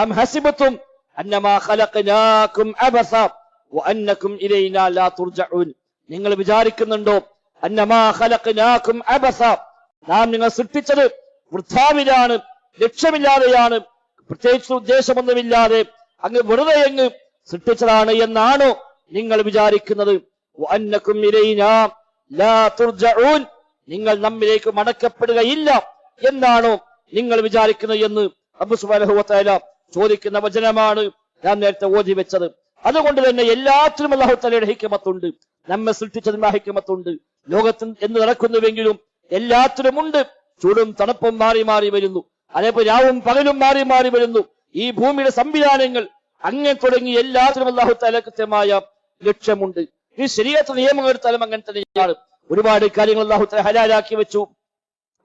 അം ഹസിബത്തും അന്നമാ ഖലഖനാകും അബസ വഅന്നകും ഇലൈനാ ലാ തുർജഊൻ നിങ്ങൾ വിചാരിക്കുന്നുണ്ടോ? അന്നമാ ഖലഖനാകും അബസ നാം നിങ്ങൾ സൃഷ്ടിച്ചത് വൃഥാവിലാണ് ലക്ഷ്യമില്ലാതെയാണ് പ്രത്യേകിച്ച് ഉദ്ദേശമൊന്നുമില്ലാതെ അങ്ങ് വെറുതെ അങ്ങ് സൃഷ്ടിച്ചതാണ് എന്നാണോ നിങ്ങൾ വിചാരിക്കുന്നത്? നിങ്ങൾ നമ്മിലേക്ക് മടക്കപ്പെടുകയില്ല എന്നാണോ നിങ്ങൾ വിചാരിക്കുന്നത് എന്ന് അബു സുബാനഹുവല ചോദിക്കുന്ന വചനമാണ് ഞാൻ നേരത്തെ ഓതി വെച്ചത്. അതുകൊണ്ട് തന്നെ എല്ലാത്തിനും അള്ളാഹു തലയുടെ ഹിക്കമത്തുണ്ട് നമ്മെ സൃഷ്ടിച്ചതിന്റെ ഹിക്കമത്തുണ്ട് ലോകത്തിൽ എന്ന് നടക്കുന്നുവെങ്കിലും എല്ലാത്തിനും ഉണ്ട്. ചൂടും തണുപ്പും മാറി മാറി വരുന്നു. അതേപോലെ രാവും പകലും മാറി മാറി വരുന്നു. ഈ ഭൂമിയുടെ സംവിധാനങ്ങൾ അങ്ങനെ തുടങ്ങി എല്ലാത്തിനും അള്ളാഹു തല കൃത്യമായ ലക്ഷ്യമുണ്ട്. ഈ ശരീരത്തെ നിയമങ്ങൾ എടുത്താലും അങ്ങനെ തന്നെയാണ്. ഒരുപാട് കാര്യങ്ങൾ അള്ളാഹു തല ഹലാലാക്കി വെച്ചു.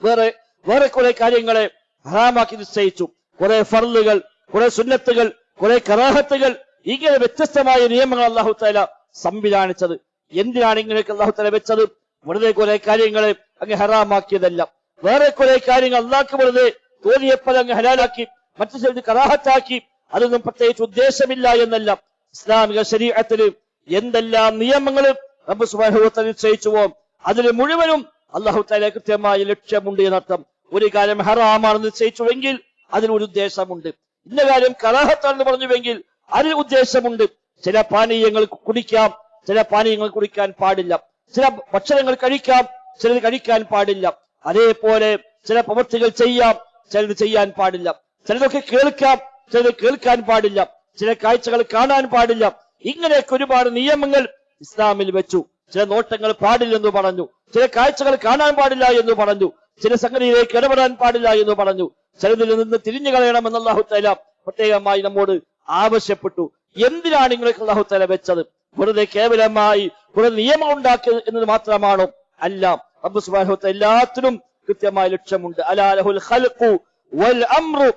വേറെ വേറെ കുറെ കാര്യങ്ങളെ ഹറാമാക്കി നിശ്ചയിച്ചു. കുറെ ഫർലുകൾ കുറെ സുന്നത്തുകൾ കുറെ കറാഹത്തുകൾ ഇങ്ങനെ വ്യത്യസ്തമായ നിയമങ്ങൾ അള്ളാഹു താല സംവിധാനിച്ചത്. എന്തിനാണ് ഇങ്ങനെയൊക്കെ അള്ളാഹു താല വെച്ചത്? വെറുതെ കുറെ കാര്യങ്ങളെ അങ്ങ് ഹറാമാക്കിയതല്ല. വേറെ കുറെ കാര്യങ്ങൾ അള്ളാഹ്ക്ക് വെറുതെ തോന്നിയപ്പോൾ അങ്ങ് ഹലാലാക്കി മറ്റു ചിലത് കറാഹത്താക്കി അതൊന്നും പ്രത്യേകിച്ച് ഉദ്ദേശമില്ല എന്നല്ല. ഇസ്ലാമിക ശരീരത്തിന് എന്തെല്ലാം നിയമങ്ങൾ റബ്ബ് സുബാനുഭവത്തെ നിശ്ചയിച്ചുവോ അതിന് മുഴുവനും അള്ളാഹു താല കൃത്യമായ ലക്ഷ്യമുണ്ട് എന്നർത്ഥം. ഒരു കാര്യം ഹറാമാണെന്ന് നിശ്ചയിച്ചുവെങ്കിൽ അതിനൊരു ഉദ്ദേശമുണ്ട്. ഇന്ന കാര്യം കലാഹത്താണെന്ന് പറഞ്ഞുവെങ്കിൽ അതിൽ ഉദ്ദേശമുണ്ട്. ചില പാനീയങ്ങൾ കുടിക്കാം ചില പാനീയങ്ങൾ കുടിക്കാൻ പാടില്ല. ചില ഭക്ഷണങ്ങൾ കഴിക്കാം ചിലത് കഴിക്കാൻ പാടില്ല. അതേപോലെ ചില പ്രവൃത്തികൾ ചെയ്യാം ചിലത് ചെയ്യാൻ പാടില്ല. ചിലതൊക്കെ കേൾക്കാം ചിലത് കേൾക്കാൻ പാടില്ല. ചില കാഴ്ചകൾ കാണാൻ പാടില്ല. ഇങ്ങനെയൊക്കെ ഒരുപാട് നിയമങ്ങൾ ഇസ്ലാമിൽ വെച്ചു. ചില നോട്ടങ്ങൾ പാടില്ലെന്ന് പറഞ്ഞു. ചില കാഴ്ചകൾ കാണാൻ പാടില്ല എന്ന് പറഞ്ഞു. ചില സംഗതിയിലേക്ക് ഇടപെടാൻ പാടില്ല എന്ന് പറഞ്ഞു. ചിലതിൽ നിന്ന് തിരിഞ്ഞു കളയണമെന്ന് അള്ളാഹു തല പ്രത്യേകമായി നമ്മോട് ആവശ്യപ്പെട്ടു. എന്തിനാണ് നിങ്ങൾക്ക് അള്ളാഹു തല വെച്ചത്? വെറുതെ കേവലമായി വെറുതെ നിയമം ഉണ്ടാക്കിയത് എന്നത് മാത്രമാണോ? അല്ല. റബ്ബ് സുബ്ഹാനഹു വ എല്ലാത്തിനും കൃത്യമായ ലക്ഷ്യമുണ്ട്. അലാലഹുൽ ഖൽഖു വൽ അംറു.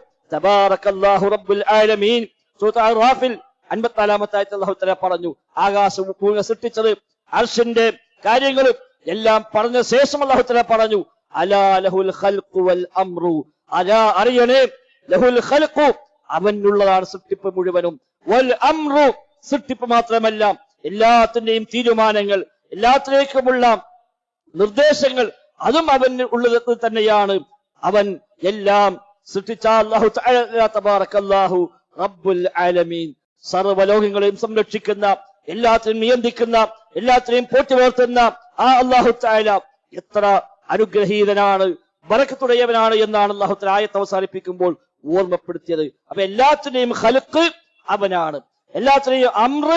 ആലമീൻ. സൂറത്ത് പറഞ്ഞു. ആകാശം സൃഷ്ടിച്ചത് അർഷിന്റെ കാര്യങ്ങളും എല്ലാം പറഞ്ഞ ശേഷം അള്ളാഹു തല പറഞ്ഞു. അറിയണേ ലഹുൽ ഖൽഖു അവനുള്ളതാണ് സൃഷ്ടിപ്പ് മുഴുവനും. വൽ അംറു സൃഷ്ടിപ്പ് മാത്രമല്ല എല്ലാത്തിന്റെയും തീരുമാനങ്ങൾ എല്ലാത്തിലേക്കുമുള്ള നിർദ്ദേശങ്ങൾ അതും അവന് ഉള്ളത് തന്നെയാണ്. അവൻ എല്ലാം സൃഷ്ടിച്ച റബ്ബുൽ ആലമീൻ. സർവലോകങ്ങളെയും സംരക്ഷിക്കുന്ന എല്ലാത്തിനും നിയന്ത്രിക്കുന്ന എല്ലാത്തിനെയും പോറ്റി വളർത്തുന്ന ആ അള്ളാഹു തആല എത്ര അനുഗ്രഹീതനാണ് വറക്കത്തുടയവനാണ് എന്നാണ് അള്ളാഹു തആല ആയത്ത് അവസാനിപ്പിക്കുമ്പോൾ ഓർമ്മപ്പെടുത്തിയത്. അപ്പൊ എല്ലാത്തിനെയും ഹലുക്ക് അവനാണ്. എല്ലാത്തിനെയും അമ്ര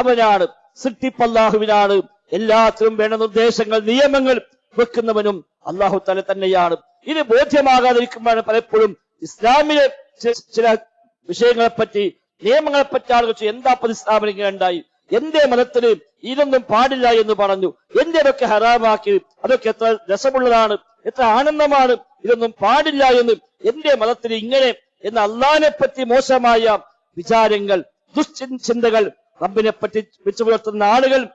അവനാണ്. സൃഷ്ടിപ്പല്ലാഹുവിനാണ് എല്ലാത്തിനും വേണ്ട നിർദ്ദേശങ്ങൾ നിയമങ്ങൾ വെക്കുന്നവനും അള്ളാഹു തല തന്നെയാണ്. ഇത് ബോധ്യമാകാതിരിക്കുമ്പോഴാണ് പലപ്പോഴും ഇസ്ലാമിലെ ചില വിഷയങ്ങളെ പറ്റി നിയമങ്ങളെ പറ്റി ആളുകൾ എന്താ ഉണ്ടായി? എന്റെ മതത്തിന് ഇതൊന്നും പാടില്ല എന്ന് പറഞ്ഞു. എന്റെ അതൊക്കെ ഹറാമാക്കി? അതൊക്കെ എത്ര രസമുള്ളതാണ് എത്ര ആനന്ദമാണ്. ഇതൊന്നും പാടില്ല എന്ന് എന്റെ മതത്തിന് ഇങ്ങനെ എന്ന അള്ളഹാനെ പറ്റി മോശമായ വിചാരങ്ങൾ ദുശ്ചിന്തകൾ റബ്ബിനെ പറ്റി വെച്ചു പുലർത്തുന്ന ആളുകൾ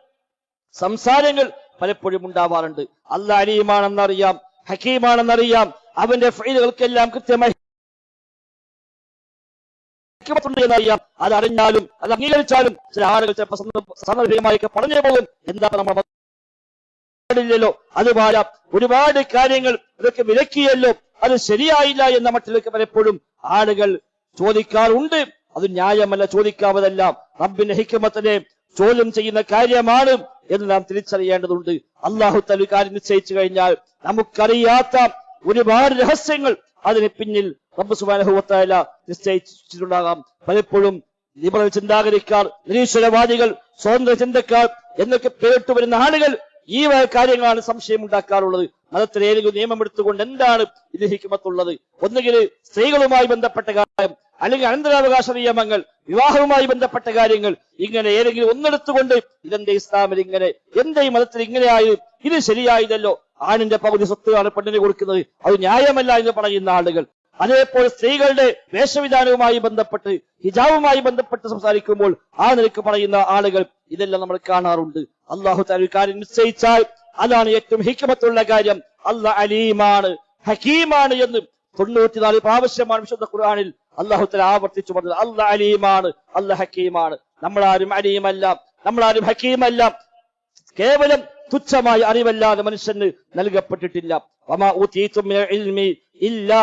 സംസാരങ്ങൾ പലപ്പോഴും ഉണ്ടാവാറുണ്ട്. അല്ല അനിയുമാണെന്നറിയാം ഹക്കീമാണെന്നറിയാം അവന്റെ ഫൈലുകൾക്കെല്ലാം കൃത്യമായി ഹിക്മത്തുണ്ട് എന്നറിയാം. അത് അറിഞ്ഞാലും അത് അംഗീകരിച്ചാലും ചില ആളുകൾ ചിലപ്പോൾ സന്ദർഭമായൊക്കെ പറഞ്ഞു പോകും. എന്താ നമ്മൾ പാടില്ലല്ലോ അതുപോലെ ഒരുപാട് കാര്യങ്ങൾ ഇതൊക്കെ വിലക്കിയല്ലോ. അത് ശരിയായില്ല എന്ന മട്ടിലേക്ക് പലപ്പോഴും ആളുകൾ ചോദിക്കാറുണ്ട്. അത് ന്യായമല്ല ചോദിക്കാവതല്ല. റബ്ബിന്റെ ഹിക്കമത്തിനെ ചോദ്യം ചെയ്യുന്ന കാര്യമാണ് എന്ന് നാം തിരിച്ചറിയേണ്ടതുണ്ട്. അള്ളാഹു തലു കാര്യം നിശ്ചയിച്ചു കഴിഞ്ഞാൽ നമുക്കറിയാത്ത ഒരുപാട് രഹസ്യങ്ങൾ അതിന് പിന്നിൽ റബ്ബ് സുബാനഹുവത്തായ നിശ്ചയിച്ചിട്ടുണ്ടാകാം. പലപ്പോഴും ലിബറൽ ചിന്താഗതിക്കാർ നിരീശ്വരവാദികൾ സ്വതന്ത്ര ചിന്തക്കാർ എന്നൊക്കെ പേരിട്ട് വരുന്ന ആളുകൾ ഈ കാര്യങ്ങളാണ് സംശയം ഉണ്ടാക്കാറുള്ളത്. മതത്തിൽ ഏതെങ്കിലും നിയമം എടുത്തുകൊണ്ട് എന്താണ് ഇത് ഹിക്കുമത്തുള്ളത് ഒന്നുകിൽ സ്ത്രീകളുമായി ബന്ധപ്പെട്ട കാര്യം അല്ലെങ്കിൽ അനന്തരാവകാശ നിയമങ്ങൾ വിവാഹവുമായി ബന്ധപ്പെട്ട കാര്യങ്ങൾ ഇങ്ങനെ ഏതെങ്കിലും ഒന്നെടുത്തുകൊണ്ട് ഇതെന്റെ ഇസ്ലാമിൽ ഇങ്ങനെ എന്റെ ഈ മതത്തിൽ ഇങ്ങനെയായി ഇത് ശരിയായതല്ലോ? ആണിന്റെ പകുതി സ്വത്താണ് പെണ്ണിന് കൊടുക്കുന്നത്. അത് ന്യായമല്ല എന്ന് പറയുന്ന ആളുകൾ അതേപോലെ സ്ത്രീകളുടെ വേഷവിധാനവുമായി ബന്ധപ്പെട്ട് ഹിജാബുമായി ബന്ധപ്പെട്ട് സംസാരിക്കുമ്പോൾ ആ നിലയ്ക്ക് പറയുന്ന ആളുകൾ ഇതെല്ലാം നമ്മൾ കാണാറുണ്ട്. അള്ളാഹു താൻ കാര്യം നിശ്ചയിച്ചാൽ അതാണ് ഏറ്റവും ഹിക്കമത്തുള്ള കാര്യം. അല്ല അലീമാണ് ഹക്കീമാണ് എന്ന് തൊണ്ണൂറ്റിനാല് പ്രാവശ്യമാണ് വിശുദ്ധ ഖുർആനിൽ അള്ളാഹുത്തല ആവർത്തിച്ചു പറഞ്ഞത്. അല്ല അലീമാണ് അല്ല ഹക്കീമാണ്. നമ്മളാരും അലീമല്ല നമ്മളാരും ഹക്കീമല്ല. കേവലം തുച്ഛമായ അറിവല്ലാതെ മനുഷ്യന് നൽകപ്പെട്ടിട്ടില്ല. ഇല്ലാ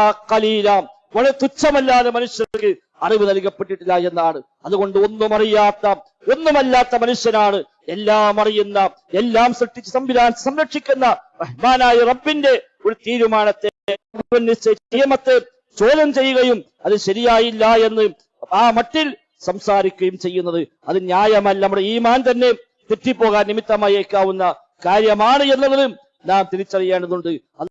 വളരെ തുച്ഛമല്ലാതെ മനുഷ്യർക്ക് അറിവ് നൽകപ്പെട്ടിട്ടില്ല എന്നാണ്. അതുകൊണ്ട് ഒന്നും അറിയാത്ത ഒന്നുമല്ലാത്ത മനുഷ്യനാണ് എല്ലാം അറിയുന്ന എല്ലാം സൃഷ്ടിച്ച് സംവിധാനം സംരക്ഷിക്കുന്ന റഹ്മാനായ റബ്ബിന്റെ ഒരു തീരുമാനത്തെ നിയമത്തെ ചോദ്യം ചെയ്യുകയും അത് ശരിയായില്ല എന്ന് ആ മട്ടിൽ സംസാരിക്കുകയും ചെയ്യുന്നത്. അത് ന്യായമല്ല. നമ്മുടെ ഈമാൻ തന്നെ തെറ്റിപ്പോകാൻ നിമിത്തമായേക്കാവുന്ന കാര്യമാണ് എന്നുള്ളതും നാം തിരിച്ചറിയേണ്ടതുണ്ട്.